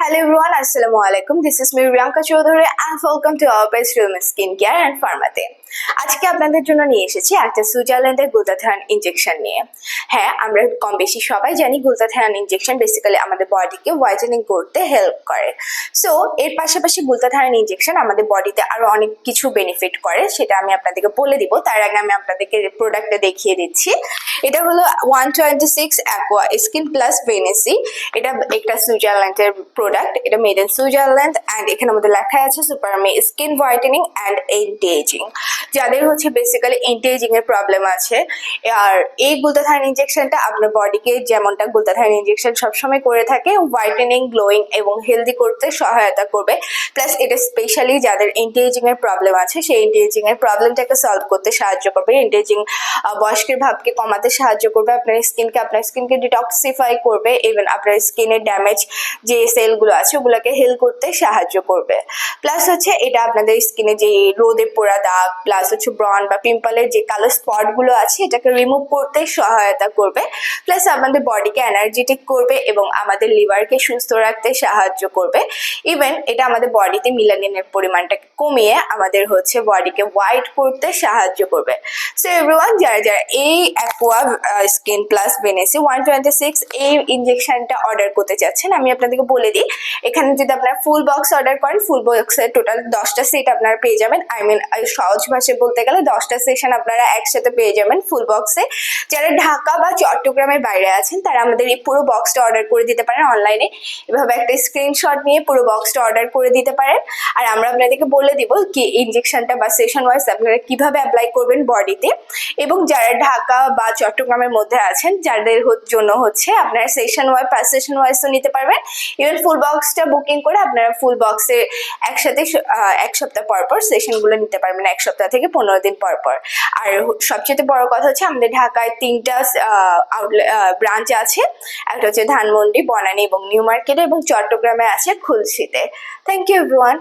Hello everyone, Assalamu alaikum. This is me Riyanka Chaudhary and welcome to our best film skin care and pharmacy. আজকে আপনাদের জন্য নিয়ে এসেছি একটা সুইজারল্যান্ডের গ্লুতাথায়ন ইনজেকশন নিয়ে। হ্যাঁ আমরা কম বেশি সবাই জানি গ্লুতাথায়ন ইনজেকশন বেসিক্যালি আমাদের বডিকে হোয়াইটেনিং করতে হেল্প করে। সো এর পাশাপাশি গ্লুতাথায়ন ইনজেকশন আমাদের বডিতে আরও অনেক কিছু বেনিফিট করে সেটা আমি আপনাদেরকে বলে দিব। তার আগে আমি আপনাদেরকে প্রোডাক্টটা দেখিয়ে দিচ্ছি। এটা হলো one twenty six aqua skin plus ভেনেসি এটা একটা সুইজারল্যান্ডের প্রোডাক্ট এটা মেড ইন সুইজারল্যান্ড অ্যান্ড এখানে আমাদের লেখা আছে সুপার মে স্কিন হোয়াইটেনিং অ্যান্ড এন্টি যাদের হচ্ছে বেসিক্যালি এন্টি এর প্রবলেম আছে, আর এই গ্লুতাথাইন ইনজেকশনটা আপনার বডিকে যেমনটা গ্লুতাথাইন ইনজেকশন সবসময় করে থাকে হোয়াইটেনিং গ্লোয়িং এবং হেলদি করতে সহায়তা করবে। প্লাস এটা স্পেশালি যাদের এন্টি এর প্রবলেম আছে, সেই এন্টি এর প্রবলেমটাকে সলভ করতে সাহায্য করবে। এন্টি এজিং বয়স্কের ভাবকে কমাতে সাহায্য করবে, আপনার স্কিনকে আপনার স্কিনকে ডিটক্সিফাই করবে ইভেন আপনার স্কিনের ড্যামেজ যে সেলগুলো আছে, ওগুলোকে হেল করতে সাহায্য করবে। প্লাস হচ্ছে এটা আপনাদের স্কিনে যে রোদে পোড়া দাগ প্লাস হচ্ছে ব্রন বা পিম্পলের যে কালো স্পটগুলো আছে, এটাকে রিমুভ করতে সহায়তা করবে। প্লাস আমাদের বডিকে এনার্জেটিক করবে এবং আমাদের লিভারকে সুস্থ রাখতে সাহায্য করবে। ইভেন এটা আমাদের বডিতে মিলানিনের পরিমাণটাকে কমিয়ে আমাদের হচ্ছে বডিকে হোয়াইট করতে সাহায্য করবে। সো এভরিওয়ান যারা যারা এই অ্যাকোয়া স্কিন প্লাস বেনেসি ওয়ান টোয়েন্টি সিক্স এই ইঞ্জেকশনটা অর্ডার করতে চাচ্ছেন, আমি আপনাদেরকে বলে দিই। এখানে যদি আপনারা ফুল বক্স অর্ডার করেন ফুল বক্সের টোটাল দশটা সেট আপনারা পেয়ে যাবেন। আই মিন সহজ ভাষায় বলতে গেলে দশটা সেশন আপনারা একসাথে পেয়ে যাবেন ফুল বক্সে যারা ঢাকা বা চট্টগ্রামের বাইরে আছেন, তারা আমাদের এই পুরো বক্সটা অর্ডার করে দিতে পারেন অনলাইনে এভাবে একটা স্ক্রিনশট নিয়ে পুরো বক্সটা অর্ডার করে দিতে পারেন। আর আমরা আপনাদেরকে বলে দিব কি ইনজেকশনটা বা সেশন ওয়াইজ আপনারা কীভাবে অ্যাপ্লাই করবেন বডিতে এবং যারা ঢাকা বা চট্টগ্রামের মধ্যে আছেন, যাদের জন্য হচ্ছে আপনারা সেশন ওয়াইজ পার সেশন ওয়াইজও নিতে পারবেন। ইভেন ফুল বক্সটা বুকিং করে আপনারা ফুল বক্সে একসাথে এক সপ্তাহ পর পর সেশনগুলো নিতে পারবেন এক সপ্তাহ থেকে পনেরো দিন পর পর। আর সবচেয়ে বড় কথা হচ্ছে আমাদের ঢাকায় তিনটা ব্রাঞ্চ আছে। একটা হচ্ছে ধানমন্ডি, বনানী এবং নিউ মার্কেটে এবং চট্টগ্রামে আছে খুলশিতে। Thank you everyone